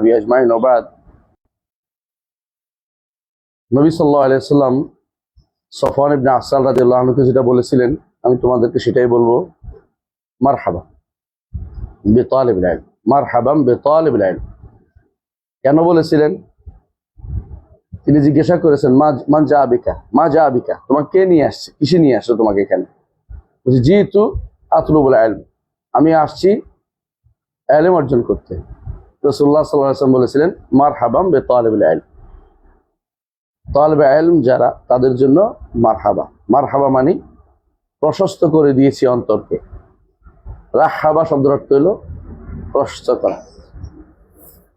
সাহাবি আজমাই নবাদ নবী সাল্লাহ আলিয়াল্লাম সফান ইবনা আসাল রাজিউল্লাহ যেটা বলেছিলেন, আমি তোমাদেরকে সেটাই বলব মার হাবা বেতাল ইবলাইল মার হাবাম বেতাল ইবলাইল কেন বলেছিলেন? তিনি জিজ্ঞাসা করেছেন, মা মা যা বিকা মা যা বিকা তোমাকে কে নিয়ে আসছে, কিসে নিয়ে আসছো তোমাকে এখানে? বলছি জি তু আতলু বলে আমি আসছি অ্যালেম অর্জন করতে। রসুল্লাহ সাল্লাম বলেছিলেন মার হাবাম বে তালেবুল ইলম। তালেবে ইলম যারা, তাদের জন্য মার হাবা মার হাবা মানি প্রশস্ত করে দিয়েছি অন্তরকে। রাহাবা শব্দের অর্থ হলো প্রশস্ত করা।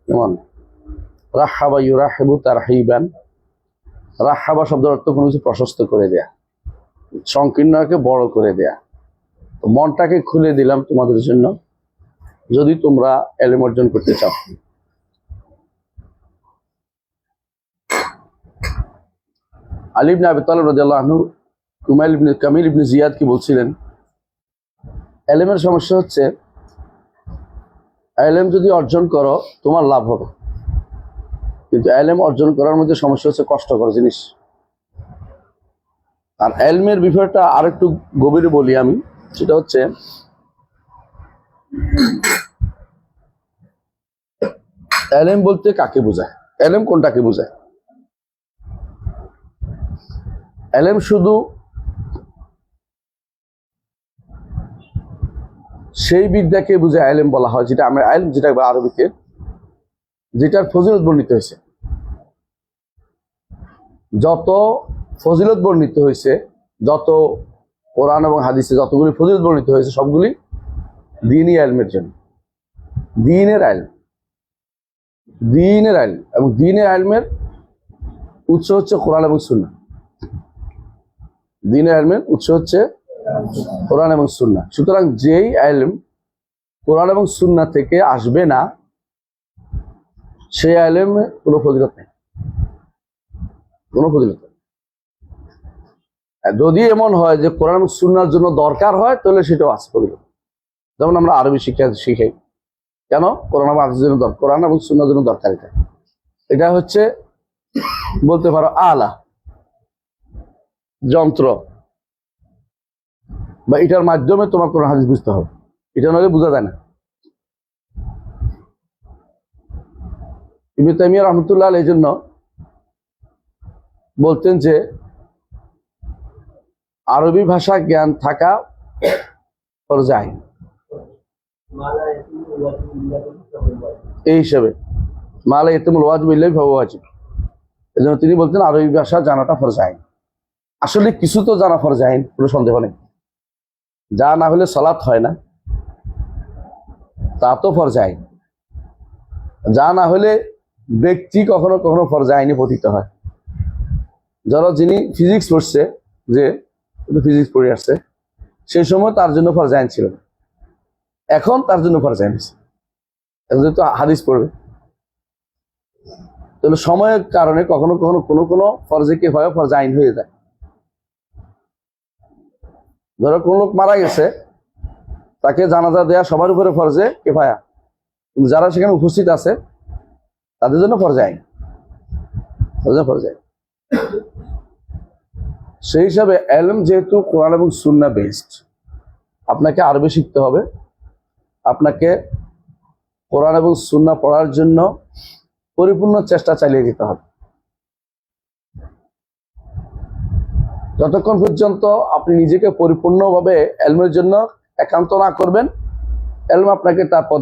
যেমন রাহাবা ইউরাহেবু তার হাইবান রাহাবা শব্দের অর্থ কোনো কিছু প্রশস্ত করে দেয়া। সংকীর্ণকে বড় করে দেয়া। মনটাকে খুলে দিলাম তোমাদের জন্য। যদি তোমরা এলেম অর্জন করতে চাও। আলিবনে আবি তালেব আনহু কুমাইল ইবনে কামিল ইবনে জিয়াদ কি বলছিলেন, এলেমের সমস্যা হচ্ছে, এলেম যদি অর্জন করো, তোমার লাভ হবে। কিন্তু এলেম অর্জন করার মধ্যে সমস্যা হচ্ছে কষ্টকর জিনিস। আর এলমের বিষয়টা আরেকটু গভীরে বলি আমি, সেটা হচ্ছে এলেম বলতে কাকে বোঝায়? এলেম কোনটাকে বোঝায়? এলেম শুধু সেই বিদ্যাকে বুঝে এলেম বলা হয়, যেটা আমরা আইলেম যেটা আরবিতে, যেটার ফজিলত বর্ণিত হয়েছে। যত ফজিলত বর্ণিত হয়েছে, যত কোরআন এবং হাদিসে যতগুলি ফজিলত বর্ণিত হয়েছে, সবগুলি দিনই আলমের জন্য। দিনের আলম। দিনের আলম। এবং দিনের আলমের উৎস হচ্ছে কোরআন এবং সুন্না দিনের আলমের উৎস হচ্ছে কোরআন এবং সুন্না সুতরাং যেই আলম কোরআন এবং সুন্না থেকে আসবে না, সেই আলেমে কোনো ফজিলত নেই। কোনো ফজিলত যদি এমন হয় যে কোরআন এবং সুন্নার জন্য দরকার হয়, তাহলে সেটাও ফজিলত যেমন আমরা আরবি শিক্ষা শিখাই কেন? কোরআন হাদিসের জন্য দরকার। কোরআন এবং সুন্নার জন্য দরকার এটা। এটা হচ্ছে, বলতে পারো, আলা, যন্ত্র। বা এটার মাধ্যমে তোমার কোরআন হাদিস বুঝতে হবে। এটা নইলে বোঝা যায় না। ইবনে তাইমিয়া রহমতুল্লাহ এই জন্য বলতেন যে, আরবি ভাষা জ্ঞান থাকা পর্যায় এই হিসাবে মালা ইতেমুল ওয়াজিব ইল্লাই ভাবু ওয়াজিব। এই জন্য তিনি বলতেন, আরবি ভাষা জানাটা ফরজাইন আসলে কিছু তো জানা ফরজাইন কোনো সন্দেহ নেই। যা না হলে সলাৎ হয় না, তা তো ফরজাইন যা না হলে ব্যক্তি কখনো কখনো ফরজাইনে পতিত হয়। ধরো যিনি ফিজিক্স পড়ছে, যে ফিজিক্স পড়ে আসছে, সেই সময় তার জন্য ফরজাইন ছিল না। এখন তার জন্য ফরজাইন হয়েছে এখন যেহেতু হাদিস পড়বে। তাহলে সময়ের কারণে কখনো কখনো কোনো কোনো ফরজে কে হয়, ফরজ আইন হয়ে যায়। ধরো কোন লোক মারা গেছে, তাকে জানাজা দেয়া সবার উপরে ফরজে কে ভায়া যারা সেখানে উপস্থিত আছে, তাদের জন্য ফরজে আইন। ফরজে আইন। সেই হিসাবে এলম যেহেতু কোরআন এবং সুন্না বেসড আপনাকে আরবি শিখতে হবে। আপনাকে কোরআন এবং সুন্না পড়ার জন্য পরিপূর্ণ চেষ্টা চালিয়ে যেতে হবে। যতক্ষণ পর্যন্ত আপনি নিজেকে পরিপূর্ণভাবে এলমের জন্য একান্ত না করবেন, এলম আপনাকে তার পথ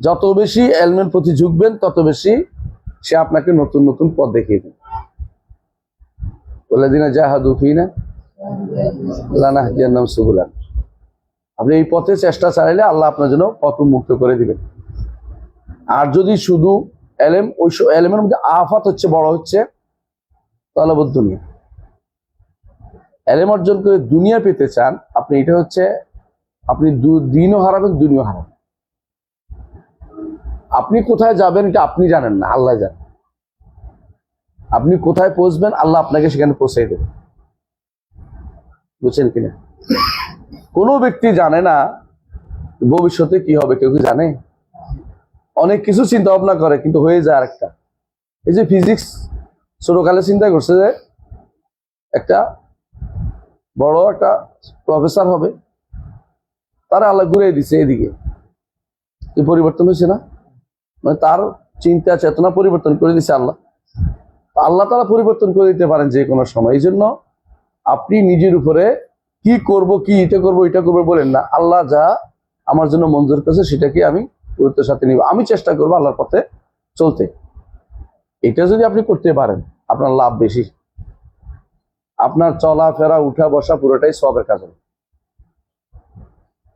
যত বেশি এলমের প্রতি ঝুঁকবেন, তত বেশি সে আপনাকে নতুন নতুন পথ দেখিয়ে দেবে। বলে দিনা জাহাদু ফিনা নাম সুবুলান। আপনি এই পথে চেষ্টা চালাইলে আল্লাহ আপনার জন্য পথ মুক্ত করে দিবেন। আর যদি শুধু এলেম, ওই এলেমের মধ্যে আফাত হচ্ছে, বড় হচ্ছে তলবত দুনিয়া। এলেম অর্জন করে দুনিয়া পেতে চান, আপনি এটা হচ্ছে, আপনি দু, দিনও হারাবেন দুনিয়া হারাবেন। আপনি কোথায় যাবেন, এটা আপনি জানেন না, আল্লাহ জানেন আপনি কোথায় পৌঁছবেন, আল্লাহ আপনাকে সেখানে পৌঁছাই দেবেন বুঝছেন কিনা? কোনো ব্যক্তি জানে না ভবিষ্যতে কি হবে, কেউ কি জানে? অনেক কিছু চিন্তা ভাবনা করে, কিন্তু হয়ে যায় আরেকটা। এই যে ফিজিক্স ছোটকালে চিন্তা করছে যে একটা বড় একটা প্রফেসর হবে, তারা আল্লাহ ঘুরিয়ে দিছে এদিকে। পরিবর্তন হয়েছে না? মানে তার চিন্তা, চেতনা পরিবর্তন করে দিছে আল্লাহ। আল্লাহ তারা পরিবর্তন করে দিতে পারেন যে কোনো সময়। এই জন্য আপনি নিজের উপরে কি করব, কি এটা করব এটা করব বলেন না। আল্লাহ যা আমার জন্য মঞ্জুর করেছে, সেটাকে আমি গুরুত্বের সাথে নিব। আমি চেষ্টা করব আল্লাহর পথে চলতে। এটা যদি আপনি করতে পারেন, আপনার লাভ বেশি। আপনার চলাফেরা উঠা বসা পুরোটাই সবের কাজ হবে।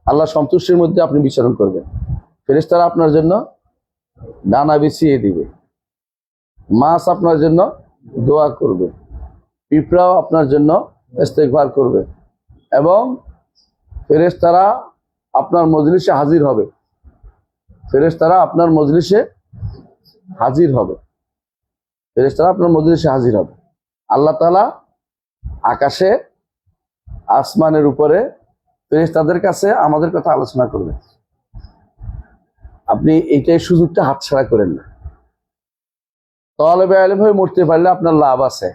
আল্লাহ সন্তুষ্টির মধ্যে আপনি বিচরণ করবেন। ফেরেশতারা আপনার জন্য ডানা বিছিয়ে দিবে। মাছ আপনার জন্য দোয়া করবে। পিঁপড়াও আপনার জন্য ইস্তেকবার করবে। এবং ফেরেশতারা আপনার মজলিসে হাজির হবে। ফেরেশতারা আপনার মজলিসে হাজির হবে। ফেরেশতারা আপনার মজলিসে হাজির হবে। আল্লাহ তাআলা আকাশে, আসমানের উপরে ফেরেশতাদের কাছে আমাদের কথা আলোচনা করবে আপনি এইটাই সুযোগটা হাতছাড়া করেন না। তলবে আলেম হয়ে মরতে পারলে আপনার লাভ আছে।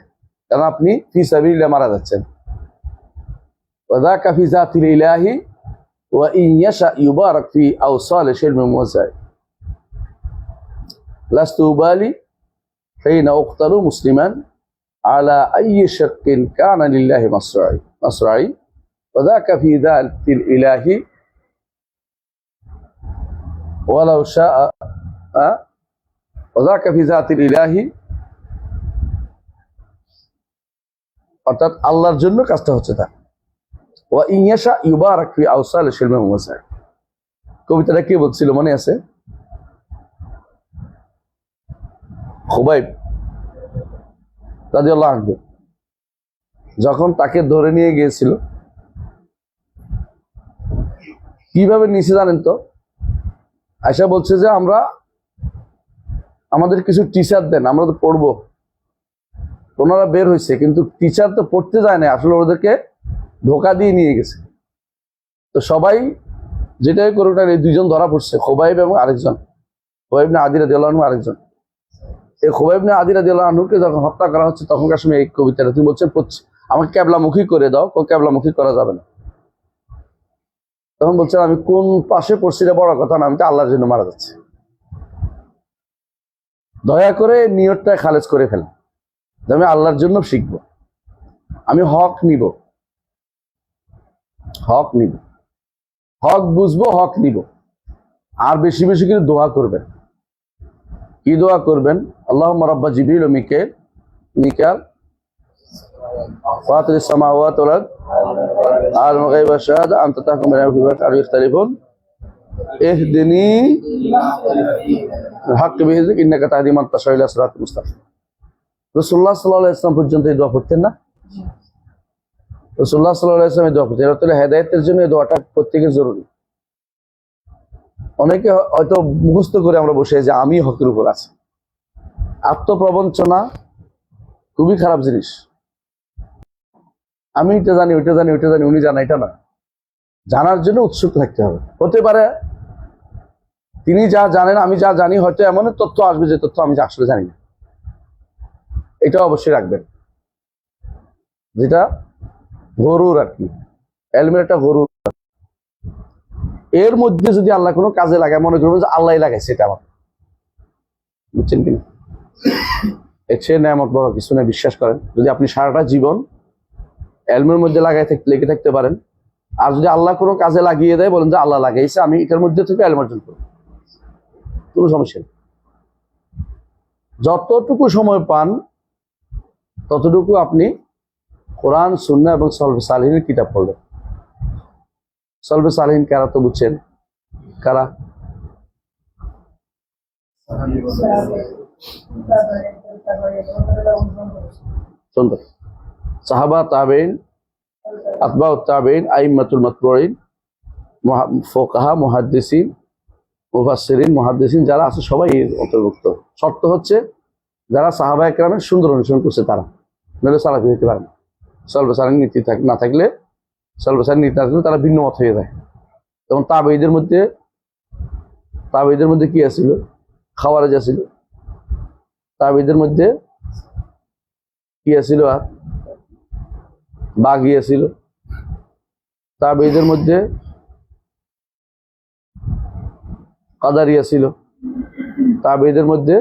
কারণ আপনি ফি সাবিলিল্লাহ মারা যাচ্ছেন। ওয়াদাকা ফি জাতিল ইলাহি ওয়া ইন ইয়াশা ইউবারাক ফি আওসাল শিলমি মুজাই লাস্তু উবালি حين أقتل مسلما على أي شق كان لله مصرعي مصرعي وذاك في ذات الإله ولو شاء أه؟ وذاك في ذات الإله অর্থাৎ আল্লাহর জন্য কাজটা হচ্ছে তা ইংয়াশা ইউবারাক ফি আওসাল শিলমে কবিতাটা কে বলছিল, মনে আছে? যখন তাকে ধরে নিয়ে গিয়েছিল, কীভাবে নিচে জানেন তো? আয়সা বলছে যে, আমরা, আমাদের কিছু টিচার দেন, আমরা তো পড়ব। ওনারা বের হয়েছে কিন্তু টিচার তো পড়তে যায় না আসলে ওদেরকে ধোকা দিয়ে নিয়ে গেছে। তো সবাই যেটাই করুক না এই দুইজন ধরা পড়ছে, খোবাইব এবং আরেকজন। খোবাইব না আদিরা দিয়ালু আরেকজন। এই খোবাইব না আদিরা দিয়ালুকে যখন হত্যা করা হচ্ছে তখনকার সময় এই কবিতাটা? তুমি বলছেন আমাকে ক্যাবলামুখী করে দাও ক্যাবলামুখী করা যাবে না। তখন বলছেন আমি কোন পাশে পড়ছি এটা বড় কথা না, আমি তো আল্লাহর জন্য মারা যাচ্ছি। দয়া করে নিয়তটা খালেজ করে ফেলেন আমি আল্লাহর জন্য শিখব। আমি হক নিব। হক নিব হক বুঝবো হক নিব আর বেশি বেশি করে দোয়া করবেন কি দোয়া করবেন আল্লাহ রব্বা জিবিল ও মিকেল মিকাল فاطر السماوات والارض عالم الغيب والشهاده انت تحكم بين عبادك كانوا يختلفون اهدني الحق باذنك انك تهدي من تشاء الى صراط مستقيم রসুল্লাহ সাল্লাহ ইসলাম পর্যন্ত এই দোয়া করতেন না রসুল্লাহ সাল্লাহ দোয়া এটা হেদায়তের জন্য এই দোয়াটা প্রত্যেকের জরুরি। অনেকে হয়তো মুখস্থ করে আমরা বসে যে আমি হকের উপর আছি। আত্মপ্রবঞ্চনা খুবই খারাপ জিনিস। আমি এটা জানি, ওইটা জানি ওইটা জানি, উনি জানা, এটা না। জানার জন্য উৎসুক থাকতে হবে। হতে পারে তিনি যা জানেন, আমি যা জানি, হয়তো এমন তথ্য আসবে যে তথ্য আমি আসলে জানি না। এটা অবশ্যই রাখবেন। যেটা গরুর আর কি। একটা গরুর। এর মধ্যে যদি আল্লাহ কোনো কাজে লাগায়, মনে করবেন যে আল্লাহ লাগাইছে এটা আমার। বুঝছেন কিনা এর চেয়ে নেয়ামত বড় কিছু না বিশ্বাস করেন। যদি আপনি সারাটা জীবন এলমের মধ্যে লাগাই থাকতে লেগে থাকতে পারেন। আর যদি আল্লাহ কোনো কাজে লাগিয়ে দেয়, বলেন যে আল্লাহ লাগাইছে, আমি এটার মধ্যে থেকে এলম অর্জন করব। কোনো সমস্যা নেই। যতটুকু সময় পান, ততটুকু আপনি কোরআন সুন্না এবং সলভে সালহিনের কিতাব পড়বেন সলভে সালহিন কারা তো বুঝছেন? কারা? সুন্দর। সাহাবা তাবেইন আতবা তাবেইন আইমাতুল মাতবরিন ফোকাহা, মুহাদ্দিসিন, মুফাসসিরিন, মুহাদ্দিসিন, যারা আছে সবাই অন্তর্ভুক্ত। শর্ত হচ্ছে, যারা সাহাবা একরামের সুন্দর অনুসরণ করছে তারা। নাহলে সালাফি হইতে পারে না। সলবেসারের নীতি না থাকলে সলবেসারের নীতি না থাকলে তারা ভিন্ন মত হয়ে যায়। যেমন তাবেইদের মধ্যে তাবেইদের মধ্যে কি আছিল? খাওয়ারেজ আছিল। তাবেইদের মধ্যে কি আছিল? আর বাঘি আছিল। তাবেইদের মধ্যে কাদারিয়া ছিল তাবেইদের মধ্যে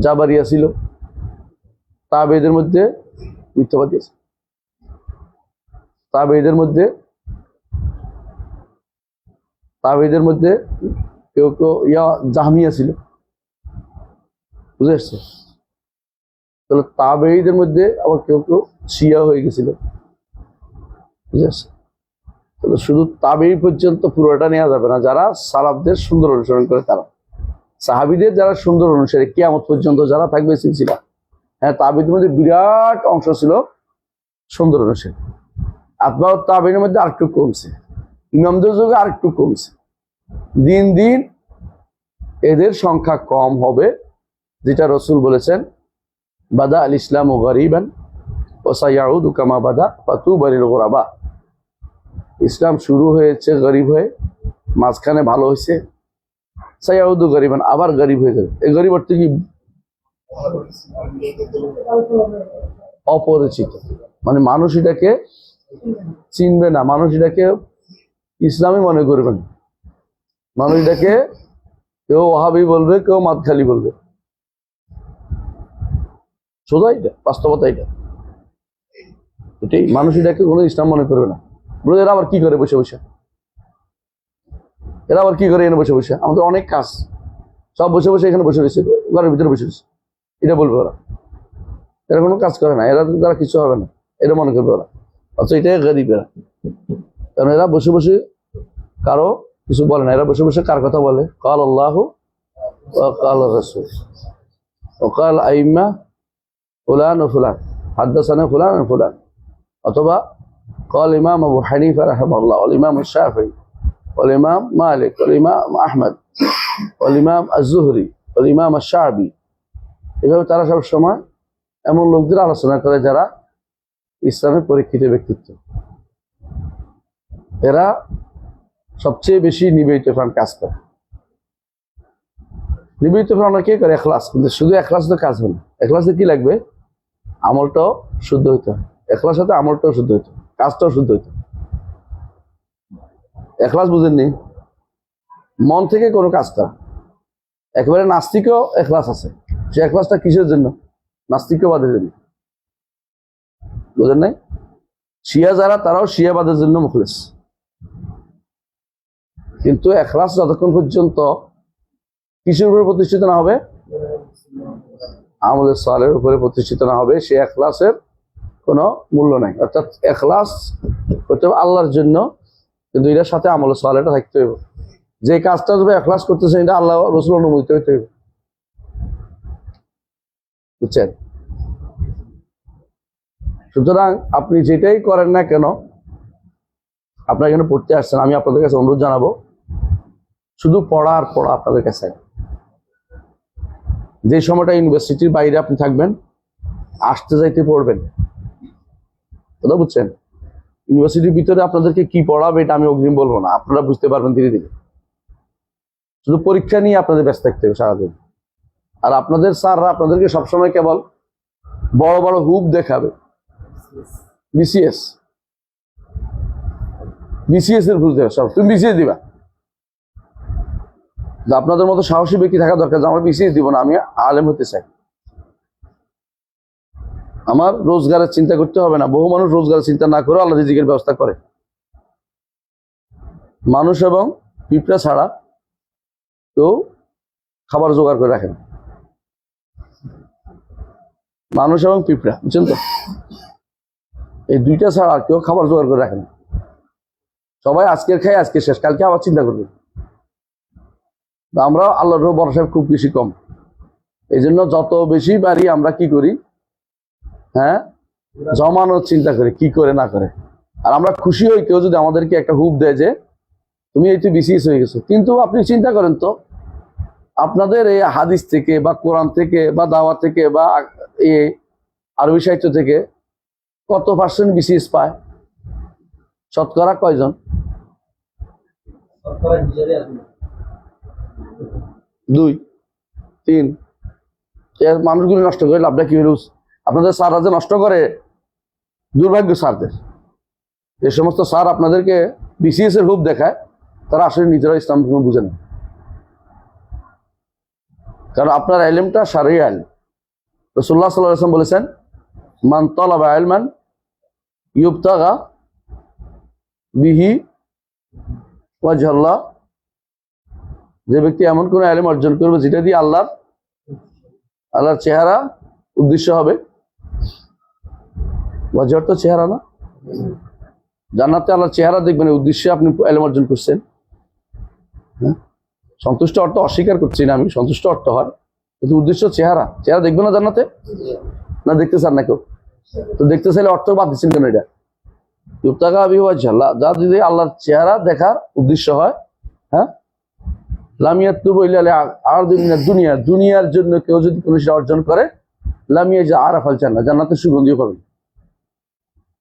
জাবারিয়া ছিল তাবেইদের মধ্যে মিথ্যাবাদী আছে তাবেইদের মধ্যে তাবেইদের মধ্যে কেউ কেউ, ইয়া জাহামিয়া ছিল। বুঝে আসছে? তাহলে তাবেইদের মধ্যে আবার কেউ কেউ শিয়া হয়ে গেছিল। বুঝে আসছে? তাহলে শুধু তাবেই পর্যন্ত পুরোটা নেওয়া যাবে না, যারা সালাবদের সুন্দর অনুসরণ করে তারা। সাহাবিদের যারা সুন্দর অনুসারী, কেয়ামত পর্যন্ত যারা থাকবে সিলসিলা। হ্যাঁ তাবিদের মধ্যে বিরাট অংশ ছিল সুন্দর অনুসারী। আত্মা তাবিনের মধ্যে আরেকটু কমছে। ইমামদের যুগে আরেকটু কমছে। দিন দিন এদের সংখ্যা কম হবে, যেটা রসুল বলেছেন, বাদা আল ইসলাম ও গরিবান ও সাইয়াউদ কামা বাদা ফাতু বাড়ির গোরাবা। ইসলাম শুরু হয়েছে গরিব হয়ে, মাঝখানে ভালো হয়েছে, সাইয়াউদ গরিবান আবার গরিব হয়ে যাবে। এই গরিব অর্থ কি? অপরিচিত। মানে মানুষ এটাকে চিনবে না। মানুষ এটাকে ইসলামই মনে করবে না মানুষ এটাকে কেউ ওহাবি বলবে, কেউ মাতখালি বলবে। সোজা এটা, বাস্তবতা এটা। এটাই, মানুষ এটাকে কোনো ইসলাম মনে করবে না। বলে এরা আবার কি করে বসে বসে? এরা আবার কি করে এখানে বসে বসে? আমাদের অনেক কাজ। সব বসে বসে এখানে বসে রয়েছে, ঘরের ভিতরে বসে রয়েছে। এটা বলবে ওরা। এরা কোনো কাজ করে না। এরা দ্বারা কিছু হবে না। এটা মনে করবে ওরা। আচ্ছা এটা গরিবেরা। কারণ এরা বসে বসে কারও কিছু বলে না। এরা বসে বসে কার কথা বলে? কাল আল্লাহ কাল রসুল। ওকাল আইম্মা ফুলান ও ফুলান। হাদ্দাসানে ফুলান ফুলান। অথবা কল ইমাম আবু হানিফা রাহমাল্লাহ অল ইমাম শাহি অল ইমাম মালিক অল ইমাম আহমেদ অল ইমাম আজুহরি অল ইমাম শাহাবি এভাবে তারা সব সময় এমন লোকদের আলোচনা করে যারা ইসলামের পরীক্ষিত ব্যক্তিত্ব। এরা সবচেয়ে বেশি নিবেদিত প্রাণ কাজ করে। নিবেদিত প্রাণ কে করে? এখলাস। কিন্তু শুধু এখলাস তো কাজ হবে না। এখলাসে কি লাগবে? আমলটাও শুদ্ধ হইতে হয় এখলাস সাথে আমলটাও শুদ্ধ হইতে কাজটাও শুদ্ধ হইতে এখলাস বুঝেননি? মন থেকে কোনো কাজটা। একেবারে নাস্তিকও এখলাস আছে। সে এখলাসটা কিসের জন্য? নাস্তিকবাদের জন্য। বুঝেন নাই? শিয়া যারা, তারাও শিয়াবাদের জন্য মুখলেস। কিন্তু এখলাস যতক্ষণ পর্যন্ত কিসের উপরে প্রতিষ্ঠিত না হবে? আমলের সালের উপরে প্রতিষ্ঠিত না হবে, সে এখলাসের কোনো মূল্য নাই। অর্থাৎ এখলাস করতে হবে আল্লাহর জন্য, কিন্তু এটার সাথে আমলের সালেটা থাকতে হবে যে কাজটা তুমি এখলাস করতেছে, এটা আল্লাহ রসুল অনুমোদিত হইতে হবে বুঝছেন? সুতরাং আপনি যেটাই করেন না কেন, আপনারা এখানে পড়তে আসছেন, আমি আপনাদের কাছে অনুরোধ জানাব, শুধু পড়া আর পড়া আপনাদের কাছে। যে সময়টা ইউনিভার্সিটির বাইরে আপনি থাকবেন, আসতে যাইতে পড়বেন। কথা বুঝছেন? ইউনিভার্সিটির ভিতরে আপনাদেরকে কি পড়াবে এটা আমি অগ্রিম বলব না, আপনারা বুঝতে পারবেন ধীরে ধীরে। শুধু পরীক্ষা নিয়ে আপনাদের ব্যস্ত থাকতে হবে সারাদিন। আর আপনাদের স্যাররা আপনাদেরকে সবসময় কেবল বড় বড় হুপ দেখাবে। বিসিএস বিসিএস এর হবে সব। তুমি বিসিএস দিবা। আপনাদের মতো সাহসী ব্যক্তি থাকা দরকার, যে আমরা বিসিএস দিব না, আমি আলেম হতে চাই। আমার রোজগারের চিন্তা করতে হবে না। বহু মানুষ রোজগারের চিন্তা না করে আল্লাহ রিজিকের ব্যবস্থা করে। মানুষ এবং পিঁপড়া ছাড়া কেউ খাবার জোগাড় করে রাখেন মানুষ এবং পিঁপড়া, বুঝছেন তো? এই দুইটা ছাড়া আর কেউ খাবার জোগাড় করে রাখেন। সবাই আজকের খাই আজকে শেষ। কালকে আবার চিন্তা করবে। আমরা আল্লাহর ভরসা খুব বেশি কম। এই জন্য যত বেশি পারি আমরা কি করি? হ্যাঁ? জমানোর চিন্তা করি, কি করে না করে। আর আমরা খুশি হই কেউ যদি আমাদেরকে একটা হুপ দেয় যে, তুমি এই তো বিসিএস হয়ে গেছো। কিন্তু আপনি চিন্তা করেন তো, আপনাদের এই হাদিস থেকে বা কোরআন থেকে বা দাওয়া থেকে বা এ আরবি সাহিত্য থেকে কত পার্সেন্ট বিসিএস পায়? শতকরা কয়জন? দুই তিন। এর মানুষগুলো নষ্ট করে লাভটা কি হলো? আপনাদের স্যাররা যে নষ্ট করে দুর্ভাগ্য স্যারদের। যে সমস্ত স্যার আপনাদেরকে বিসিএস এর রূপ দেখায় তারা আসলে নিজেরা ইসলাম কোনো বুঝে না কারণ আপনার আইলেমটা সারি আইল। রসুল্লাহ সাল্লাহ বলেছেন মান তলাবা আলমান ইউবতাগা বিহি ওয়াজহাল্লাহ যে ব্যক্তি এমন কোন আলেম অর্জন করবে যেটা দিয়ে আল্লাহর আল্লাহর চেহারা উদ্দেশ্য হবে। ওয়াজহর তো চেহারা না। জান্নাতে আল্লাহর চেহারা দেখবেন উদ্দেশ্যে আপনি আলেম অর্জন করছেন। হ্যাঁ? সন্তুষ্ট অর্থ অস্বীকার করছি না আমি, সন্তুষ্ট অর্থ হয়। কিন্তু উদ্দেশ্য চেহারা। চেহারা দেখবে না জান্নাতে? না দেখতে চান না কেউ? তো দেখতে চাইলে অর্থ বাদ কেন এটা? ইউবতাকা বিওয়াজহাল্লাহ যা যদি আল্লাহর চেহারা দেখার উদ্দেশ্য হয় হ্যাঁ? লামিয়া তুব আর দুনিয়া, দুনিয়ার জন্য কেউ যদি কোনো সেটা অর্জন করে লামিয়া যে আর আফাল চান না জান্নাতে সুগন্ধিও পাবেন।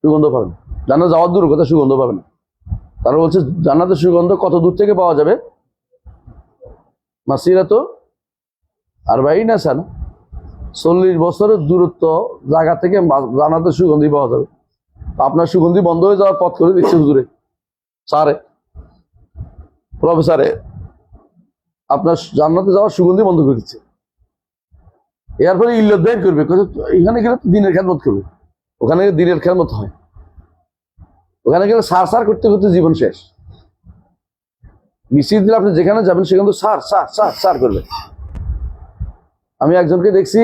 সুগন্ধ পাবেন। জান্নাত যাওয়ার দূর কথা, সুগন্ধ পাবেন। তারা বলছে, জান্নাতের সুগন্ধ কত দূর থেকে পাওয়া যাবে? মাসিরা তো আর ভাই না সান। চল্লিশ বছরের দূরত্ব জায়গা থেকে জান্নাতের সুগন্ধি পাওয়া যাবে। আপনার সুগন্ধি বন্ধ হয়ে যাওয়ার পথ করে দিচ্ছে হুজুরে। স্যারে, প্রফেসরে, আপনার জান্নাতে যাওয়ার সুগন্ধি বন্ধ করে দিচ্ছে। এরপরে ইল্লত বের করবে এখানে গেলে দিনের খেদমত করবে। ওখানে দিনের খেদমত হয়। ওখানে গেলে সার সার করতে করতে জীবন শেষ। মিশিয়ে দিলে আপনি যেখানে যাবেন সেখানে তো সার সার সার সার করবে। আমি একজনকে দেখছি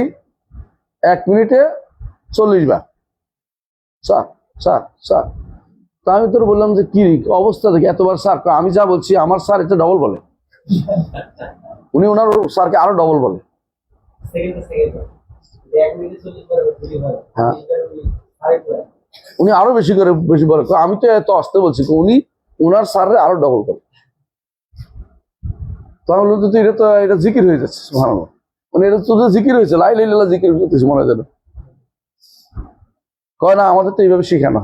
এক মিনিটে চল্লিশ বার। Sir sir sir. তা আমি তোর বললাম যে কি অবস্থা দেখি এতবার স্যার আমি যা বলছি আমার স্যার এটা ডবল বলে। উনি ওনার স্যারকে আরও ডবল বলে। হ্যাঁ। উনি আরও বেশি করে বেশি বলে। আমি তো এত আসতে বলছি উনি ওনার স্যারের আরও ডবল করে। তাহলে তো এটা তো এটা জিকির হয়ে যাচ্ছে সুবহানাল্লাহ। মানে এটা তো জিকির হয়েছে লাই লাইলা জিকির করতেছে, মনে যেন। কয় না, আমাদের তো এইভাবে শেখানো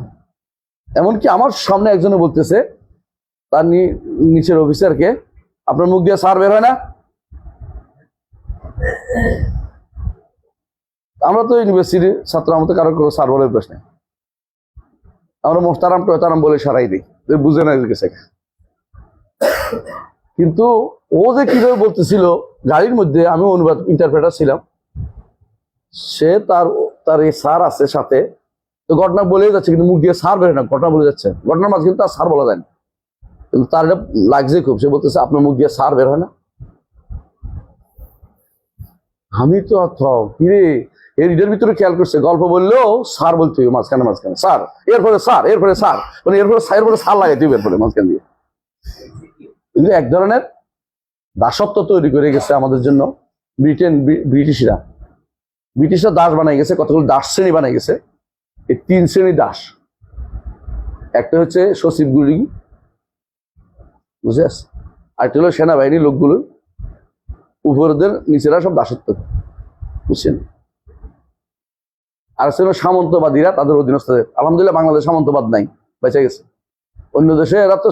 এমনকি আমার সামনে একজনে বলতেছে, তার নিচের অফিসারকে, আপনার মুখ দিয়ে সার বের হয় না? আমরা তো ইউনিভার্সিটির ছাত্র আমাদের কারও কোনো সার বলে প্রশ্ন আমরা মোহতারাম টোহতারাম বলে সারাই দিই। বুঝে না গেছে কিন্তু ও যে কীভাবে বলতেছিল, গাড়ির মধ্যে আমি অনুবাদ ইন্টারপ্রেটার ছিলাম। সে তার তার এই সার আছে সাথে। তো ঘটনা বলে যাচ্ছে, কিন্তু মুখ দিয়ে সার বেরোয় না, ঘটনা বলে যাচ্ছে। ঘটনার মাঝে কিন্তু তার সার বলা যায় না। কিন্তু তার এটা লাগছে খুব। সে বলতেছে, আপনার মুখ দিয়ে সার বের হয় না? আমি তো কিরে এর এর ভিতরে খেয়াল করছে, গল্প বললেও সার বলতে হবে মাঝখানে মাঝখানে। স্যার, এরপরে স্যার এরপরে স্যার। মানে এরপরে এরপরে সার লাগাইতে হবে এরপরে মাঝখান দিয়ে। এগুলো এক ধরনের দাসত্ব তৈরি করে গেছে আমাদের জন্য ব্রিটেন ব্রিটিশরা। ব্রিটিশরা দাস বানাই গেছে, কতগুলো দাস শ্রেণি বানাই গেছে। এই তিন শ্রেণি দাস। একটা হচ্ছে সচিবগুলি বুঝে আসছে আরেকটা হলো সেনাবাহিনীর লোকগুলো উপরদের নিচেরা সব দাসত্ব, বুঝছেন? আর ছিল সামন্তবাদীরা, তাদের অধীনস্থদের। আলহামদুলিল্লাহ বাংলাদেশ সামন্তবাদ নাই, বেঁচে গেছে। অন্য দেশে এরা তো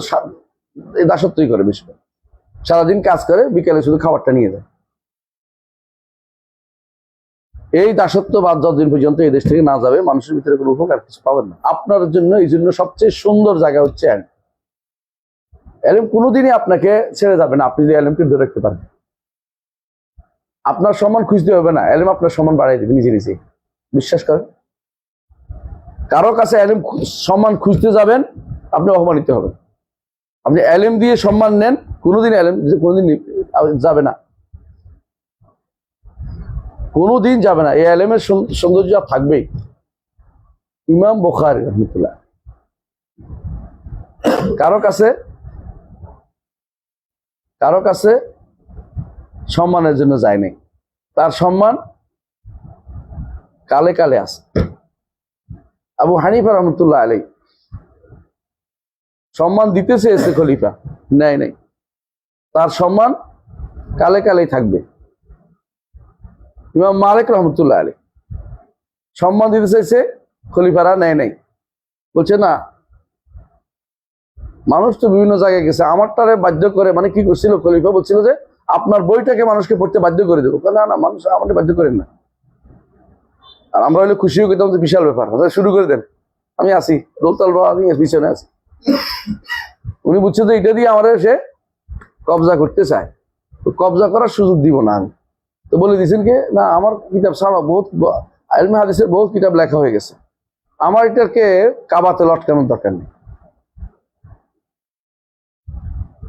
এই দাসত্বই করে বেশি করে। সারাদিন কাজ করে, বিকেলে শুধু খাবারটা নিয়ে যায়। এই দাসত্ব দাসত্ববাদ যতদিন পর্যন্ত এই দেশ থেকে না যাবে, মানুষের ভিতরে কোনো উপকার কিছু পাবেন না। আপনার জন্য এই জন্য সবচেয়ে সুন্দর জায়গা হচ্ছে এলম এলম কোনোদিনই আপনাকে ছেড়ে যাবে না, আপনি যে এলমকে ধরে রাখতে পারবেন। আপনার সম্মান খুঁজতে হবে না এলম আপনার সম্মান বাড়াই দেবে নিজে নিজে বিশ্বাস করেন? কারও কাছে এলম সম্মান খুঁজতে যাবেন, আপনি অপমানিত হবেন। আপনি এলএম দিয়ে সম্মান নেন, কোনোদিন এলএম কোনোদিন যাবে না। কোনোদিন যাবে না। এই এলএমের সৌন্দর্য থাকবেই। ইমাম বোখারি রহমতুল্লাহ। কারও কাছে কারও কাছে সম্মানের জন্য যায়নি তার সম্মান কালে কালে আছে। আবু হানিফা রহমতুল্লাহ আলী সম্মান দিতেছে চেয়েছে খলিফা। নেয় নাই। তার সম্মান কালে কালেই থাকবে। ইমাম মালিক রহমতুল্লাহ আলী সম্মান দিতে চাইছে খলিফারা নেয় নাই। বলছে, না, মানুষ তো বিভিন্ন জায়গায় গেছে। আমারটারে বাধ্য করে মানে কি করছিল খলিফা বলছিল যে, আপনার বইটাকে মানুষকে পড়তে বাধ্য করে দেবো। না না, মানুষ আমাদের বাধ্য করেন না। আর আমরা হলে খুশিও করতাম যে বিশাল ব্যাপার। তাহলে শুরু করে দেন। আমি আসি। রোলতাল বাবা, আমি পিছনে আছি। উনি বুঝছে যে এটা দিয়ে আমাদের সে কবজা করতে চায়। তো কবজা করার সুযোগ দিব না আমি। তো বলে দিয়েছেন কি, না, আমার কিতাব ছাড়া, বহুত আলমী হাদিসের বহুত কিতাব লেখা হয়ে গেছে। আমার এটাকে কাবাতে লটকানোর দরকার নেই।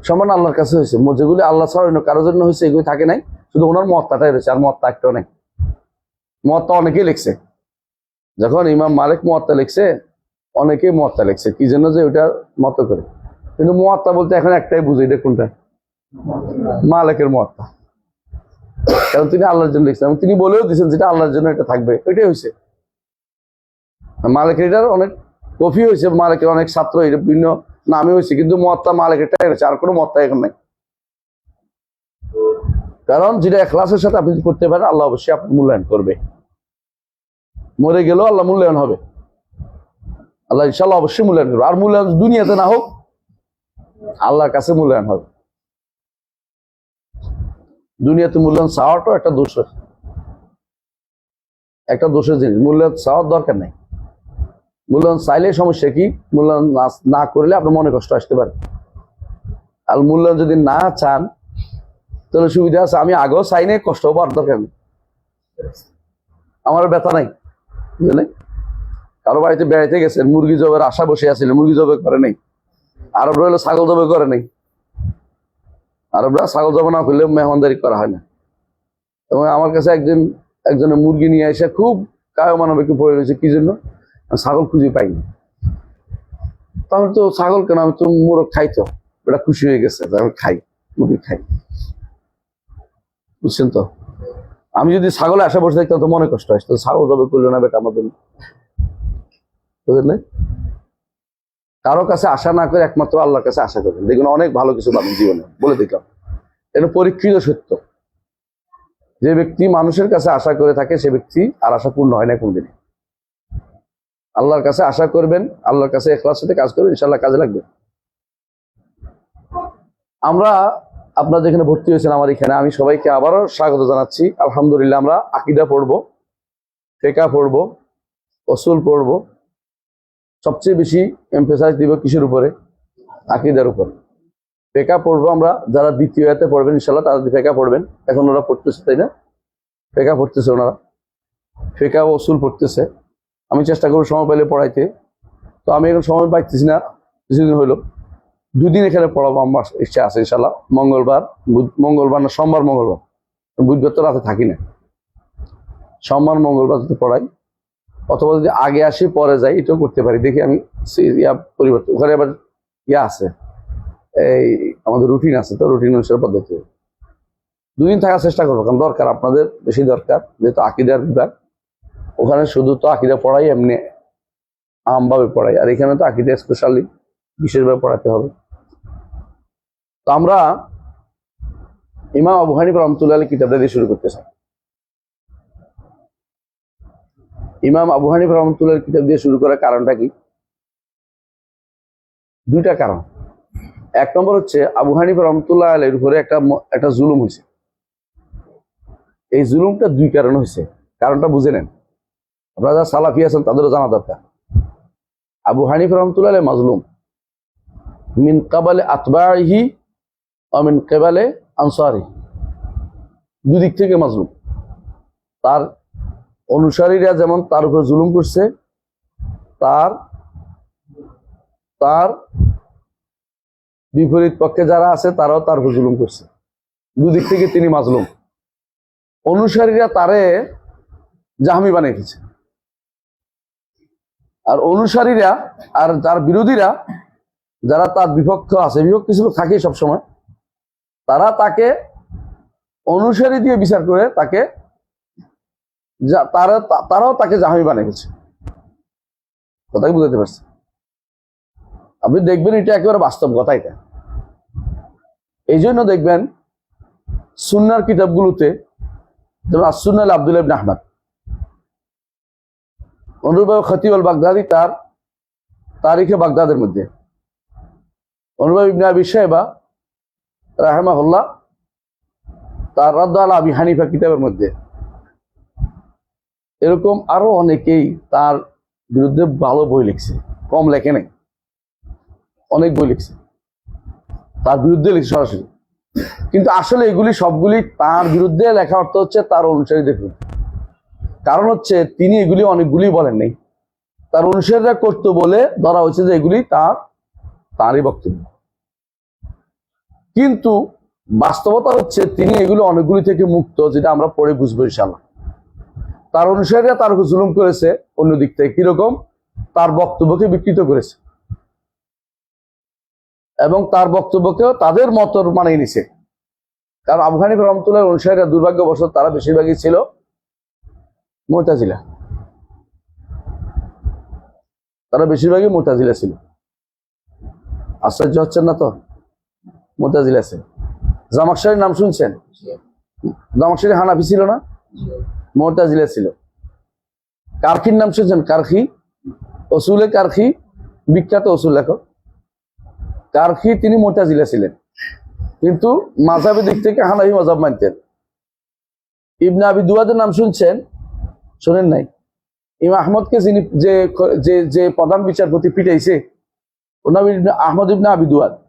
সমান আল্লাহর কাছে হয়েছে। যেগুলি আল্লাহ ছাড়া অন্য কারোর জন্য হয়েছে, এগুলি থাকে নাই। শুধু ওনার মত্তাটাই রয়েছে, আর মত্তা একটাও নেই। মত্তা অনেকেই লিখছে। যখন ইমাম মালিক মত্তা লিখছে অনেকেই মত্তা লিখছে, কি জন্য যে ওটা মত করে? কিন্তু মত্তা বলতে এখন একটাই বুঝি, এটা কোনটা? মালিকের মত্তা। কারণ তিনি আল্লাহর জন্য লিখছেন তিনি বলেও দিয়েছেন যেটা আল্লাহর জন্য এটা থাকবে, ওইটাই হয়েছে মালিকের এটার অনেক কফি হয়েছে মালিকের অনেক ছাত্র এটা বিভিন্ন নামে হয়েছে কিন্তু মত্তা মালিকেরটাই হয়েছে আর কোনো মত্তা এখন নাই। কারণ যেটা এখলাসের সাথে আপনি করতে পারেন, আল্লাহ অবশ্যই আপনি মূল্যায়ন করবে। মরে গেলেও আল্লাহ মূল্যায়ন হবে। আল্লাহ ইনশাল্লাহ অবশ্যই মূল্যায়ন করবে। আর মূল্যায়ন দুনিয়াতে না হোক, আল্লাহর কাছে মূল্যায়ন হবে। দুনিয়াতে মূল্যায়ন চাওয়াটাও একটা দোষ। একটা দোষের জিনিস। মূল্যায়ন চাওয়ার দরকার নেই। মূল্যায়ন চাইলে সমস্যা কি? মূল্যায়ন না- করলে আপনার মনে কষ্ট আসতে পারে। আর মূল্যায়ন যদি না চান, তাহলে সুবিধা আছে। আমি আগেও চাই নাই কষ্ট হবার দরকার নেই। আমার ব্যথা নাই। বুঝলেন? কারও বাড়িতে বেড়াইতে গেছেন মুরগি জবের আশা বসে আছিলেন মুরগি জবে করে নেই। আরবরা হলো ছাগল জবে করে নেই। আরবরা ছাগল জবে না করলে মেহমানদারি করা হয় না। এবং আমার কাছে একজন একজনের মুরগি নিয়ে এসে খুব কায় মানবিকে পড়ে রয়েছে, কি জন্য? ছাগল খুঁজে পাইনি। তো আমি তো ছাগল কেন? আমি তো মোরগ খাই তো। এটা খুশি হয়ে গেছে, আমি খাই, মুরগি খাই। বুঝছেন তো? আমি যদি ছাগলে আশা বসে থাকতাম তো মনে কষ্ট আসতো ছাগল জবে করল না বেটা আমাদের। বুঝলেন? কারও কাছে আশা না করে একমাত্র আল্লাহর কাছে আশা করবেন দেখুন, অনেক ভালো কিছু পাবেন জীবনে, বলে দেখলাম এটা পরীক্ষিত সত্য। যে ব্যক্তি মানুষের কাছে আশা করে থাকে, সে ব্যক্তি আর আশা পূর্ণ হয় না কোনদিনই। আল্লাহর কাছে আশা করবেন, আল্লাহর কাছে একলার সাথে কাজ করবেন ইনশাল্লাহ কাজে লাগবে। আমরা আপনারা যেখানে ভর্তি হয়েছেন আমার এখানে। আমি সবাইকে আবারও স্বাগত জানাচ্ছি। আলহামদুলিল্লাহ, আমরা আকিদা পড়ব ফেকা পড়ব অসুল পড়ব। সবচেয়ে বেশি এমফেসাইজ দিব কিসের উপরে? আকিদার উপর। ফেকা পড়ব আমরা, যারা দ্বিতীয় হাতে পড়বেন ইনশাল্লাহ তারা ফেকা পড়বেন। এখন ওরা পড়তেছে, তাই না? ফেকা পড়তেছে ওনারা। ফেকা ও অসুল পড়তেছে। আমি চেষ্টা করব সময় পেলে পড়াইতে। তো আমি এখন সময় পাইতেছি না, কিছুদিন হইল। দুদিন এখানে পড়াবো, আমার ইচ্ছা আছে ইনশাল্লাহ মঙ্গলবার মঙ্গলবার না, সোমবার, মঙ্গলবার। বুধবার তো রাতে থাকি না। সোমবার, মঙ্গলবার যদি পড়াই অথবা যদি আগে আসি, পরে যাই, এটাও করতে পারি। দেখি আমি ইয়া পরিবর্তন, ওখানে আবার ইয়া আছে। এই আমাদের রুটিন আছে তো রুটিন অনুসারে পদ্ধতি। দুদিন থাকার চেষ্টা করব, কারণ দরকার, আপনাদের বেশি দরকার, যেহেতু আকিদার বিভাগ। ওখানে শুধু তো আকিদা পড়াই, এমনি আমভাবে পড়াই। আর এখানে তো আকিদা স্পেশালি বিশেষভাবে পড়াতে হবে। তো আমরা ইমাম আবু হানিফ রহমতুল্লাহ কিতাবটা দিয়ে শুরু করতে চাই। ইমাম আবু হানিফ রহমতুল্লাহ কিতাব দিয়ে শুরু করার কারণটা কি? দুইটা কারণ। এক নম্বর হচ্ছে, আবু হানিফ রহমতুল্লাহ আলের উপরে একটা একটা জুলুম হয়েছে। এই জুলুমটা দুই কারণে হয়েছে। কারণটা বুঝে নেন। আপনারা যারা সালাফি আছেন, তাদেরও জানা দরকার। আবু হানিফ রহমতুল্লাহ আলাই মাজলুম। মিন কাবালে আতবাহি মিন কেবালে আনসারি দুদিক থেকে মাজলুম। তার অনুসারীরা যেমন তার উপর জুলুম করছে, তার তার বিপরীত পক্ষে যারা আছে তারাও তার উপর জুলুম করছে। দুদিক থেকে তিনি মাজলুম। অনুসারীরা তারে জাহামি বানিয়ে ফেলছে। আর অনুসারীরা আর যার বিরোধীরা যারা তার বিপক্ষ আছে, বিপক্ষ ছিল থাকে সবসময়, তারা তাকে অনুসারী দিয়ে বিচার করে তাকে তারা তারাও তাকে জাহামি বানিয়ে ফেলছে। কথা কি বুঝতে পারছি আপনি দেখবেন এটা একেবারে বাস্তব কথা এটা। এই জন্য দেখবেন সুন্নার কিতাবগুলোতে যেমন আসুন্নাল আব্দুল ইবনে আহমদ। অনুরূপ খতিউল বাগদাদি তার তারিখে বাগদাদের মধ্যে। অনুভব ইবনে আবি সাহেবা রাহেমাহুল্লাহ তার রদ্দ আল আবি হানিফা কিতাবের মধ্যে। এরকম আরও অনেকেই তার বিরুদ্ধে ভালো বই লিখছে, কম লেখে নাই। অনেক বই লিখছে। তার বিরুদ্ধে লিখছে সরাসরি। কিন্তু আসলে এগুলি সবগুলি তার বিরুদ্ধে লেখা অর্থ হচ্ছে তার অনুসারীদের বিরুদ্ধে কারণ হচ্ছে তিনি এগুলি অনেকগুলি বলেন নাই। তার অনুসারীরা করতো বলে ধরা হয়েছে যে এগুলি তার, তারই বক্তব্য। কিন্তু বাস্তবতা হচ্ছে তিনি এগুলো অনেকগুলি থেকে মুক্ত, যেটা আমরা পরে বুঝব ইনশাল্লাহ তার অনুসারীরা তার উপর জুলুম করেছে অন্য দিক থেকে কীরকম? তার বক্তব্যকে বিকৃত করেছে। এবং তার বক্তব্যকেও তাদের মতর মানিয়ে নিছে। কারণ আফগানি রহমতুল্লাহ অনুসারীরা দুর্ভাগ্যবশত তারা বেশিরভাগই ছিল মোতাজিলা। তারা বেশিরভাগই মোতাজিলা ছিল। আশ্চর্য হচ্ছেন না তো? মোতাজিলা ছিল জামাকশারির নাম শুনছেন? জামাকশারি হানাফি ছিল না? মোতাজিলা ছিল। কারখির নাম শুনছেন? কারখি। অসুলে কারখি। বিখ্যাত অসুল লেখক। কারখি তিনি মোতাজিলা ছিলেন। কিন্তু মাঝাবের দিক থেকে হানাফি মজাব মানতেন। ইবনে আবি দুয়াদের নাম শুনছেন? শোনেন নাই। ইমাম আহমদকে যিনি যে যে যে প্রধান বিচারপতি পিটাইছে, ওনার আহমদ ইবনা আবি দুয়াদ।